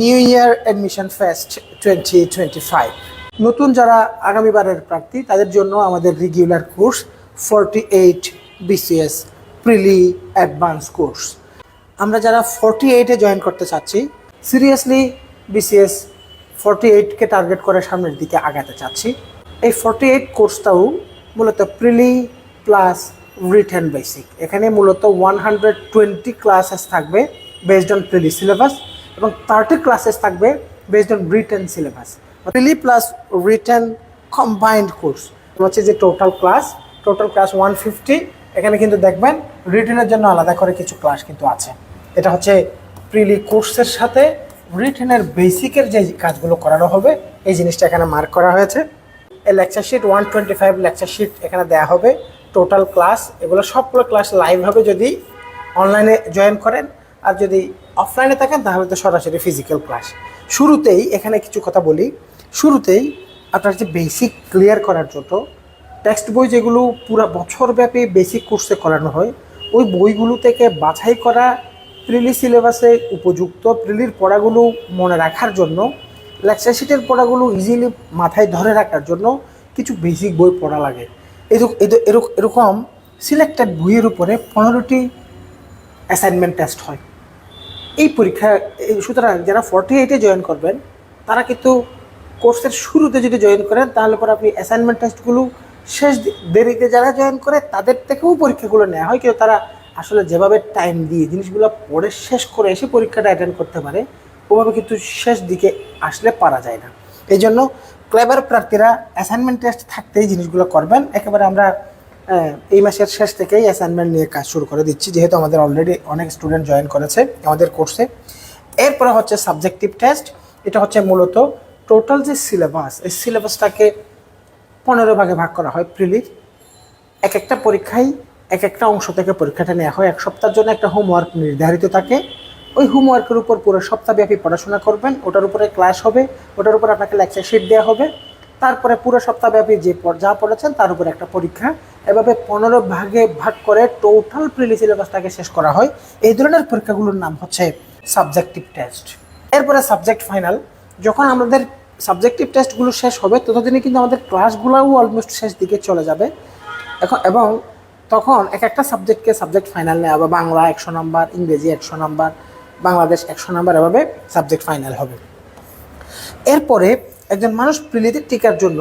New year admission fest twenty twenty five নতুন যারা আগামীবারের প্রার্থী, তাদের জন্য আমাদের regular course forty eight BCS preli advance course আমরা যারা ফর্টি এইটে জয়েন করতে চাচ্ছি সিরিয়াসলি বিসিএস ফর্টি এইটকে টার্গেট করে সামনের দিকে আগাতে চাচ্ছি। এই ফর্টি এইট কোর্সটাও মূলত প্রিলি প্লাস রিটেন বেসিক এখানে মূলত ওয়ান হান্ড্রেড টোয়েন্টি ক্লাসেস থাকবে বেসড অন প্রিলি সিলেবাস এবং থার্টি ক্লাসেস থাকবে based on written syllabus preli plus written combined course হচ্ছে যে total class total class one fifty এখানে কিন্তু দেখবেন রিটেনের জন্য আলাদা করে কিছু ক্লাস কিন্তু আছে। এটা হচ্ছে প্রিলি কোর্সের সাথে রিটেনের বেসিকের যে কাজগুলো করানো হবে, এই জিনিসটা এখানে মার্ক করা হয়েছে। এই lecture sheet one twenty five lecture sheet এখানে দেওয়া হবে। টোটাল ক্লাস এগুলো সবগুলো ক্লাস লাইভ হবে যদি অনলাইনে জয়েন করেন। আর যদি অফলাইনে থাকেন, তাহলে তো সরাসরি ফিজিক্যাল ক্লাস শুরুতেই এখানে কিছু কথা বলি। শুরুতেই আপনার যে বেসিক ক্লিয়ার করার জন্য টেক্সট বই যেগুলো পুরো বছরব্যাপী বেসিক কোর্সে করানো হয়, ওই বইগুলো থেকে বাছাই করা প্রিলি সিলেবাসে উপযুক্ত। প্রিলির পড়াগুলো মনে রাখার জন্য লেকচার শিটের পড়াগুলো ইজিলি মাথায় ধরে রাখার জন্য কিছু বেসিক বই পড়া লাগে। এরকম সিলেক্টেড বইয়ের উপরে পনেরোটি অ্যাসাইনমেন্ট টেস্ট হয়। এই পরীক্ষা, এই সুতরাং যারা ফর্টি এইটে জয়েন করবেন, তারা কিন্তু কোর্সের শুরুতে যদি জয়েন করেন, তাহলে পরে আপনি অ্যাসাইনমেন্ট টেস্টগুলো শেষ দেরিতে যারা জয়েন করে, তাদের থেকেও পরীক্ষাগুলো নেওয়া হয়। কিন্তু তারা আসলে যেভাবে টাইম দিয়ে জিনিসগুলো পড়ে শেষ করে এসে পরীক্ষাটা অ্যাটেন্ড করতে পারে, ওভাবে কিন্তু শেষ দিকে আসলে পারা যায় না। এই জন্য ক্লেবার প্রার্থীরা অ্যাসাইনমেন্ট টেস্ট থাকতেই জিনিসগুলো করবেন। একেবারে আমরা এই মাসের শেষ থেকেই অ্যাসাইনমেন্ট নিয়ে কাজ শুরু করে দিচ্ছি, যেহেতু আমাদের অলরেডি অনেক স্টুডেন্ট জয়েন করেছে আমাদের কোর্সে এরপরে হচ্ছে সাবজেক্টিভ টেস্ট এটা হচ্ছে মূলত টোটাল যে সিলেবাস এই সিলেবাসটাকে পনেরো ভাগে ভাগ করা হয় প্রিলির এক একটা পরীক্ষায় এক একটা অংশ থেকে পরীক্ষাটা নেওয়া হয়, এক সপ্তাহের জন্য একটা হোমওয়ার্ক নির্ধারিত থাকে। ওই হোমওয়ার্কের উপর পুরো সপ্তাহব্যাপী পড়াশোনা করবেন, ওটার উপরে ক্লাস হবে, ওটার উপর আপনাকে লেকচার শিট দেওয়া হবে। তারপরে পুরো সপ্তাহব্যাপী যে যা পড়েছেন তার উপর একটা পরীক্ষা। এভাবে পনেরো ভাগে ভাগ করে টোটাল প্রিলি সিলেবাসটাকে শেষ করা হয়। এই ধরনের পরীক্ষাগুলোর নাম হচ্ছে সাবজেক্টিভ টেস্ট এরপরে সাবজেক্ট ফাইনাল যখন আমাদের সাবজেক্টিভ টেস্টগুলো শেষ হবে, ততদিনে কিন্তু আমাদের ক্লাসগুলোও অলমোস্ট শেষ দিকে চলে যাবে। এখন এবং তখন এক একটা সাবজেক্টকে সাবজেক্ট ফাইনাল নেওয়া হবে। বাংলা একশো নাম্বার, ইংরেজি একশো নাম্বার, বাংলাদেশ একশো নাম্বার, এভাবে সাবজেক্ট ফাইনাল হবে। এরপরে একজন মানুষ প্রিলিতে টিকার জন্য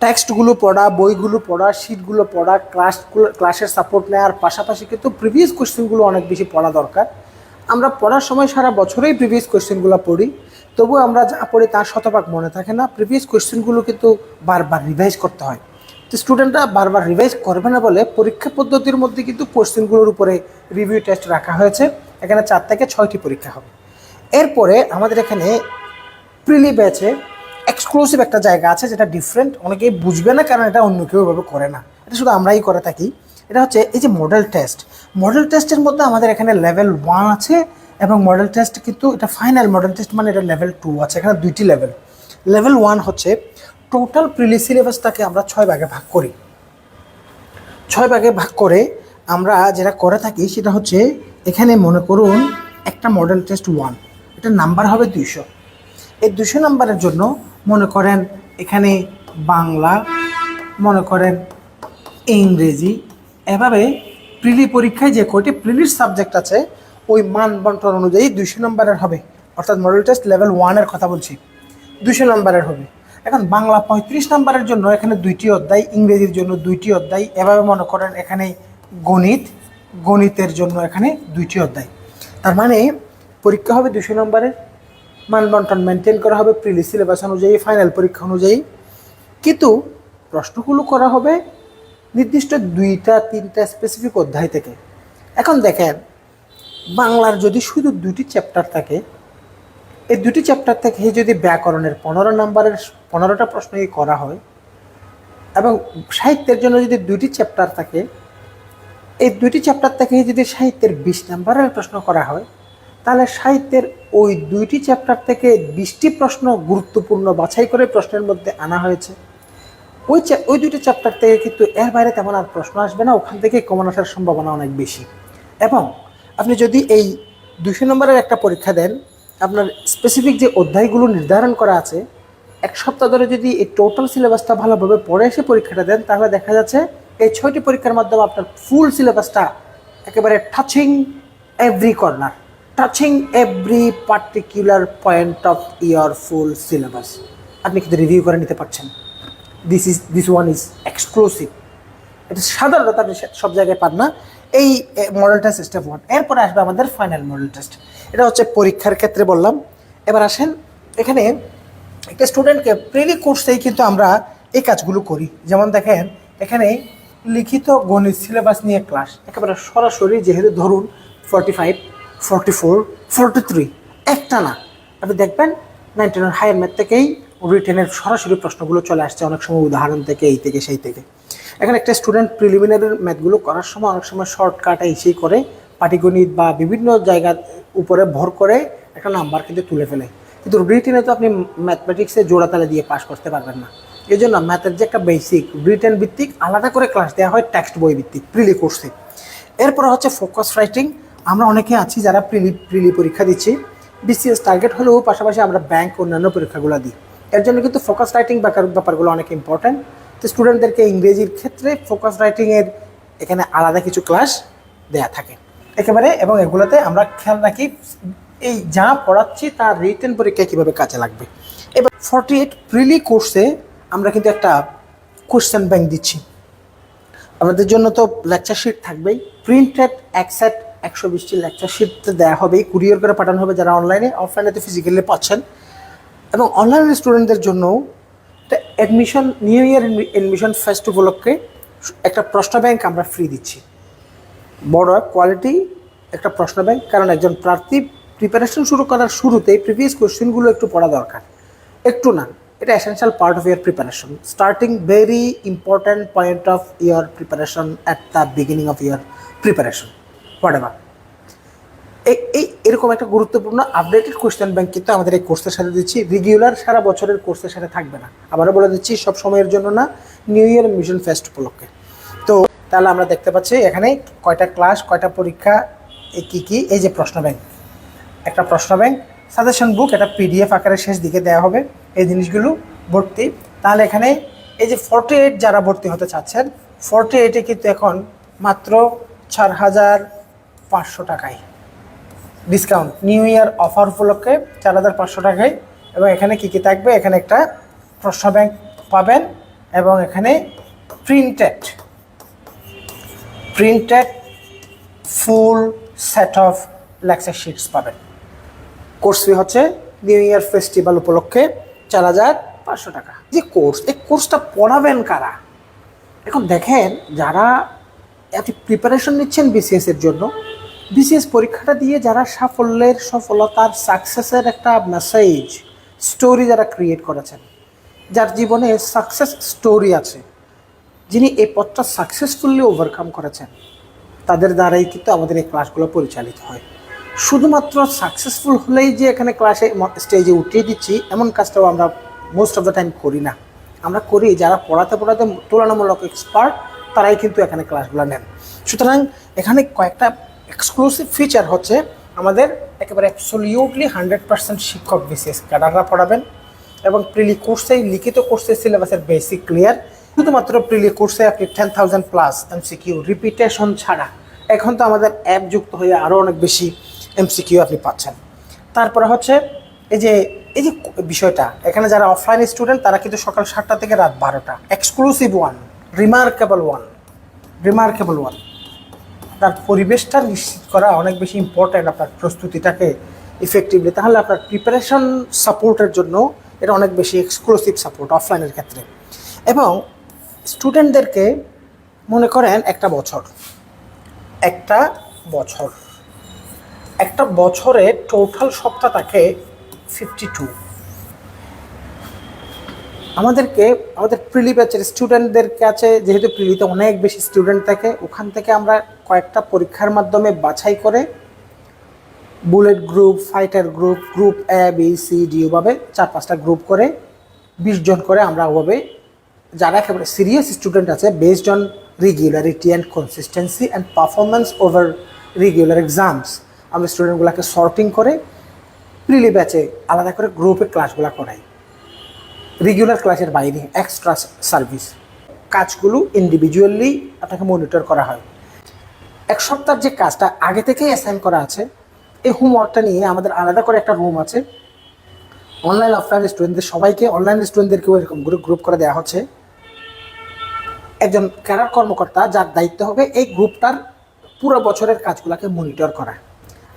টেক্সটগুলো পড়া, বইগুলো পড়া শিটগুলো পড়া ক্লাসগুলো ক্লাসের সাপোর্ট নেওয়ার পাশাপাশি কিন্তু প্রিভিয়াস কোশ্চেনগুলো অনেক বেশি পড়া দরকার। আমরা পড়ার সময় সারা বছরেই প্রিভিয়াস কোশ্চেনগুলো পড়ি তবু আমরা যা পড়ি তার শতভাগ মনে থাকে না। প্রিভিয়াস কোয়েশ্চেনগুলো কিন্তু বারবার রিভাইজ করতে হয়। তো স্টুডেন্টরা বারবার রিভাইজ করবে না বলে পরীক্ষা পদ্ধতির মধ্যে কিন্তু কোশ্চেনগুলোর উপরে রিভিউ টেস্ট রাখা হয়েছে। এখানে চার থেকে ছয়টি পরীক্ষা হবে। এরপরে আমাদের এখানে প্রিলি ব্যাচে এক্সক্লুসিভ একটা জায়গা আছে যেটা ডিফারেন্ট অনেকেই বুঝবে না কারণ এটা অন্য কেউ এভাবে করে না। এটা শুধু আমরাই করে থাকি। এটা হচ্ছে এই যে মডেল টেস্ট মডেল টেস্টের মধ্যে আমাদের এখানে লেভেল ওয়ান আছে এবং মডেল টেস্ট কিন্তু এটা ফাইনাল মডেল টেস্ট মানে এটা লেভেল টু আছে, এখানে দুইটি লেভেল লেভেল ওয়ান হচ্ছে টোটাল প্রিলি সিলেবাসটাকে আমরা ছয় ভাগে ভাগ করি। ছয় ভাগে ভাগ করে আমরা যেটা করে থাকি সেটা হচ্ছে এখানে মনে করুন একটা মডেল টেস্ট ওয়ান এটার নাম্বার হবে দুইশো। এই দুশো নাম্বারের জন্য মনে করেন এখানে বাংলা, মনে করেন ইংরেজি। এভাবে প্রিলি পরীক্ষায় যে কয়টি প্রিলির সাবজেক্ট আছে, ওই মান বন্টন অনুযায়ী দুশো নম্বরের হবে। অর্থাৎ মডেল টেস্ট লেভেল ওয়ানের কথা বলছি। দুশো নম্বরের হবে। এখন বাংলা পঁয়ত্রিশ নম্বরের জন্য এখানে দুইটি অধ্যায়, ইংরেজির জন্য দুইটি অধ্যায়। এভাবে মনে করেন এখানে গণিত, গণিতের জন্য এখানে দুইটি অধ্যায়। তার মানে পরীক্ষা হবে দুশো নম্বরের। মান বন্টন মেনটেন করা হবে প্রিলি সিলেবাস অনুযায়ী ফাইনাল পরীক্ষা অনুযায়ী। কিন্তু প্রশ্নগুলো করা হবে নির্দিষ্ট দুইটা, তিনটা স্পেসিফিক অধ্যায় থেকে। এখন দেখেন, বাংলার যদি শুধু দুটি চ্যাপ্টার থাকে, এই দুটি চ্যাপ্টার থেকে যদি ব্যাকরণের পনেরো নম্বরের পনেরোটা প্রশ্নই করা হয়, এবং সাহিত্যের জন্য যদি দুটি চ্যাপ্টার থাকে, এই দুটি চ্যাপ্টার থেকে যদি সাহিত্যের বিশ নম্বরের প্রশ্ন করা হয় তাহলে সাহিত্যের ওই দুইটি চ্যাপ্টার থেকে বিশটি প্রশ্ন গুরুত্বপূর্ণ বাছাই করে প্রশ্নের মধ্যে আনা হয়েছে। ওই ওই দুইটি চ্যাপ্টার থেকে কিন্তু এর বাইরে তেমন আর প্রশ্ন আসবে না, ওখান থেকে কমন আসার সম্ভাবনা অনেক বেশি। এবং আপনি যদি এই দুশো নম্বরের একটা পরীক্ষা দেন, আপনার স্পেসিফিক যে অধ্যায়গুলো নির্ধারণ করা আছে, এক সপ্তাহ ধরে যদি এই টোটাল সিলেবাসটা ভালোভাবে পড়ে এসে পরীক্ষাটা দেন, তাহলে দেখা যাচ্ছে এই ছয়টি পরীক্ষার মাধ্যমে আপনার ফুল সিলেবাসটা একেবারে touching every corner touching every particular point of your full syllabus আপনি কিন্তু রিভিউ করে নিতে পারছেন। This is this one is exclusive এটা সাধারণত আপনি সব জায়গায় পান না। এই মডেল টেস্ট স্টেপ ওয়ান এরপরে আসবে আমাদের ফাইনাল মডেল টেস্ট এটা হচ্ছে পরীক্ষার ক্ষেত্রে বললাম। এবার আসেন, এখানে একটা স্টুডেন্টকে প্রিলি কোর্সেই কিন্তু আমরা এই কাজগুলো করি। যেমন দেখেন, এখানে লিখিত গণিত সিলেবাস নিয়ে ক্লাস একেবারে সরাসরি যেহেতু ধরুন ফর্টি ফাইভ ফোর থ্রি একটা না। আপনি দেখবেন নাইনটিনের হায়ার ম্যাথ থেকেই রিটেনের সরাসরি প্রশ্নগুলো চলে আসছে অনেক সময় উদাহরণ থেকে, এই থেকে, সেই থেকে। এখানে একটা স্টুডেন্ট প্রিলিমিনারি ম্যাথগুলো করার সময় অনেক সময় শর্টকাট ইসেই করে পাটিগণিত বা বিভিন্ন জায়গার উপরে ভর করে একটা নাম্বার কিন্তু তুলে ফেলে। কিন্তু রিটেনে তো আপনি ম্যাথমেটিক্সে জোড়াতালে দিয়ে পাশ করতে পারবেন না। এই জন্য ম্যাথের যে একটা বেসিক রিটেন ভিত্তিক আলাদা করে ক্লাস দেওয়া হয় টেক্সট বই ভিত্তিক প্রিলি কোর্সে এরপর হচ্ছে ফোকাস রাইটিং আমরা অনেকে আছি যারা প্রিলি প্রিলি পরীক্ষা দিচ্ছি। বিসিএস টার্গেট হলেও পাশাপাশি আমরা ব্যাংক অন্যান্য পরীক্ষাগুলো দিই। এর জন্য কিন্তু ফোকাস রাইটিং ব্যাপার ব্যাপারগুলো অনেক ইম্পর্ট্যান্ট তো স্টুডেন্টদেরকে ইংরেজির ক্ষেত্রে ফোকাস রাইটিংয়ের এখানে আলাদা কিছু ক্লাস দেয়া থাকে। একেবারে এবং এগুলোতে আমরা খেয়াল রাখি, এই যা পড়াচ্ছি তার রিটেন পরীক্ষায় কীভাবে কাজে লাগবে। এবার ফর্টি এইট প্রিলি কোর্সে আমরা কিন্তু একটা কোশ্চেন ব্যাংক দিচ্ছি। আমাদের জন্য তো লেকচার শিট থাকবেই। প্রিন্টেড এক সেট একশো বিশটি লেকচার শিট দেওয়া হবেই কুরিয়ার করে পাঠানো হবে যারা অনলাইনে অফলাইনে তো ফিজিক্যালি পাচ্ছেন। এবং অনলাইনের স্টুডেন্টদের জন্য একটা admission new year admission fest উপলক্ষে একটা প্রশ্ন ব্যাংক আমরা ফ্রি দিচ্ছি। বড় কোয়ালিটি একটা প্রশ্ন ব্যাংক কারণ একজন প্রার্থী প্রিপারেশন শুরু করার শুরুতেই প্রিভিয়াস কোশ্চেনগুলো একটু পড়া দরকার। একটু না, এটা essential part of your preparation starting very important point of your preparation at the beginning of your preparation what এই এই এরকম একটা গুরুত্বপূর্ণ আপডেটেড কোশ্চেন ব্যাংক কিন্তু আমাদের এই কোর্সের সাথে দিচ্ছি। রেগুলার সারা বছরের কোর্সের সাথে থাকবে না। আবারও বলে দিচ্ছি, সব সময়ের জন্য না নিউ ইয়ার মিশন ফেস্ট উপলক্ষে। তো তাহলে আমরা দেখতে পাচ্ছি এখানে কয়টা ক্লাস কয়টা পরীক্ষা এই কী কী, এই যে প্রশ্ন ব্যাংক একটা প্রশ্ন ব্যাংক সাজেশন বুক এটা পিডিএফ আকারে শেষ দিকে দেওয়া হবে এই জিনিসগুলো ভর্তি। তাহলে এখানে এই যে ফর্টি এইট যারা ভর্তি হতে চাচ্ছেন ফর্টি এইটে কিন্তু এখন মাত্র চার হাজার পাঁচশো টাকায়। ডিসকাউন্ট নিউ ইয়ার অফার উপলক্ষে চার হাজার পাঁচশো টাকায়। এবং এখানে কী কী থাকবে? এখানে একটা প্রশ্ন ব্যাংক পাবেন এবং এখানে printed printed full set of lecture sheets পাবেন। কোর্স ফি হচ্ছে নিউ ইয়ার ফেস্টিভ্যাল উপলক্ষে চার হাজার পাঁচশো টাকা। যে কোর্স এই কোর্সটা পড়াবেন কারা? এখন দেখেন, যারা আপনি প্রিপারেশন নিচ্ছেন বিসিএস এর জন্য বিসিএস পরীক্ষাটা দিয়ে যারা সাফল্যের সফলতার সাকসেসের একটা মেসেজ স্টোরি যারা ক্রিয়েট করেছেন, যার জীবনে সাকসেস স্টোরি আছে, যিনি এই পথটা সাকসেসফুলি ওভারকাম করেছেন, তাদের দ্বারাই কিন্তু আমাদের এই ক্লাসগুলো পরিচালিত হয়। শুধুমাত্র সাকসেসফুল হলেই যে এখানে ক্লাসে স্টেজে উঠিয়ে দিচ্ছি, এমন কাজটাও আমরা মোস্ট অফ দ্য টাইম করি না। আমরা করি যারা পড়াতে পড়াতে তুলনামূলক এক্সপার্ট তারাই কিন্তু এখানে ক্লাসগুলো নেন। সুতরাং এখানে কয়েকটা এক্সক্লুসিভ ফিচার হচ্ছে আমাদের একেবারে অ্যাবসলিউটলি হান্ড্রেড পার্সেন্ট শিক্ষক বিশেষ ক্যাডাররা পড়াবেন এবং প্রিলি কোর্সেই লিখিত কোর্সের সিলেবাসের বেসিক ক্লিয়ার শুধুমাত্র প্রিলি কোর্সে আপনি ten thousand plus MCQ repetition ছাড়া। এখন তো আমাদের অ্যাপ যুক্ত হয়ে আরও অনেক বেশি এমসিকিউ আপনি পাচ্ছেন। তারপরে হচ্ছে এই যে এই যে বিষয়টা, এখানে যারা অফলাইন স্টুডেন্ট তারা কিন্তু সকাল সাতটা থেকে রাত বারোটা। Exclusive one remarkable one remarkable one তার পরিবেশটা নিশ্চিত করা অনেক বেশি ইম্পর্ট্যান্ট আপনার প্রস্তুতিটাকে ইফেক্টিভলি তাহলে আপনার প্রিপারেশন সাপোর্টের জন্য এটা অনেক বেশি এক্সক্লুসিভ সাপোর্ট অফলাইনের ক্ষেত্রে। এবং স্টুডেন্টদেরকে মনে করেন একটা বছর। একটা বছর। একটা বছরে টোটাল সপ্তাহ থাকে ফিফটি টু আমাদেরকে, আমাদের প্রিলি ব্যাচের স্টুডেন্টদের কাছে যেহেতু প্রিলিতে অনেক বেশি স্টুডেন্ট থাকে, ওখান থেকে আমরা কয়েকটা পরীক্ষার মাধ্যমে বাছাই করে bullet group fighter group group A B C D ওভাবে চার পাঁচটা গ্রুপ করে বিশ জন করে আমরা ওভাবে, যারা একেবারে সিরিয়াস স্টুডেন্ট আছে based on regularity and consistency and performance over regular exams আমরা স্টুডেন্টগুলোকে সর্টিং করে প্রিলি ব্যাচে আলাদা করে গ্রুপে ক্লাসগুলো করাই। রেগুলার ক্লাসের বাইরে এক্সট্রা সার্ভিস কাজগুলো ইন্ডিভিজুয়ালি আপনাকে মনিটর করা হয়। এক সপ্তাহের যে কাজটা আগে থেকেই অ্যাসাইন করা আছে, এই হোমওয়ার্কটা নিয়ে আমাদের আলাদা করে একটা রুম আছে। অনলাইন অফলাইন স্টুডেন্টদের সবাইকে অনলাইন স্টুডেন্টদেরকেও এরকম গ্রুপ গ্রুপ করে দেওয়া হচ্ছে। একজন ক্যাডার কর্মকর্তা, যার দায়িত্ব হবে এই গ্রুপটার পুরো বছরের কাজগুলোকে মনিটর করা।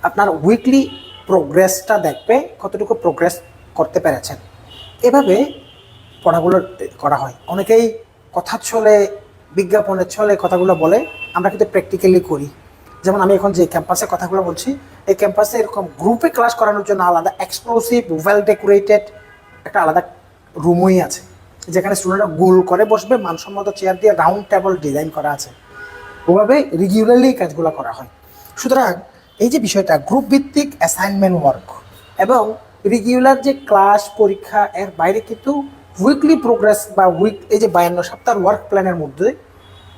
আপনার উইকলি প্রোগ্রেসটা দেখবে, কতটুকু প্রোগ্রেস করতে পেরেছেন। এভাবে পড়াগুলো করা হয়। অনেকেই কথা ছলে বিজ্ঞাপনের ছলে কথাগুলো বলে, আমরা কিন্তু প্র্যাকটিক্যালি করি। যেমন আমি এখন যে ক্যাম্পাসে কথাগুলো বলছি, এই ক্যাম্পাসে এরকম গ্রুপে ক্লাস করানোর জন্য আলাদা এক্সক্লুসিভ ওয়েল ডেকোরেটেড একটা আলাদা রুমই আছে। যেখানে স্টুডেন্টরা গোল করে বসবে, মানসম্মত চেয়ার দিয়ে রাউন্ড টেবল ডিজাইন করা আছে। ওভাবে রেগুলারলি কাজগুলো করা হয়। সুতরাং এই যে বিষয়টা গ্রুপ ভিত্তিক অ্যাসাইনমেন্ট ওয়ার্ক এবং রেগুলার যে ক্লাস পরীক্ষা, এর বাইরে কিন্তু উইকলি প্রোগ্রেস বা উইক এই যে বায়ান্ন সপ্তাহ ওয়ার্ক প্ল্যানের মধ্যে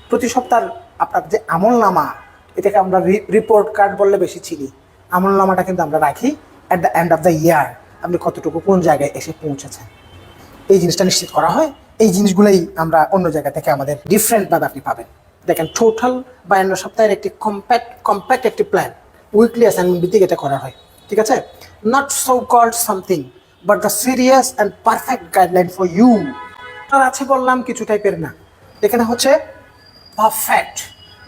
প্রতি সপ্তাহ আপনার যে আমলনামা, এটাকে আমরা রিপোর্ট কার্ড বললে বেশি চিনি। আমলনামাটা কিন্তু আমরা রাখি at the end of the year আপনি কতটুকু কোন জায়গায় এসে পৌঁছেছেন। এই জিনিসটা নিশ্চিত করা হয়। এই জিনিসগুলোই আমরা অন্য জায়গা থেকে আমাদের ডিফারেন্টভাবে আপনি পাবেন। দেখেন টোটাল বায়ান্ন সপ্তাহের একটি কম্প্যাক্ট কম্প্যাক্ট একটি প্ল্যান উইকলি অ্যাসাইনমেন্ট ভিত্তিক এটা করা হয়। ঠিক আছে? Not so called something but the serious and perfect guideline for you আর আছে বললাম কিছু টাইপের না। এখানে হচ্ছে পারফেক্ট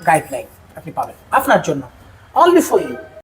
গাইডলাইন আপনি পাবেন। আপনার জন্য। Only for you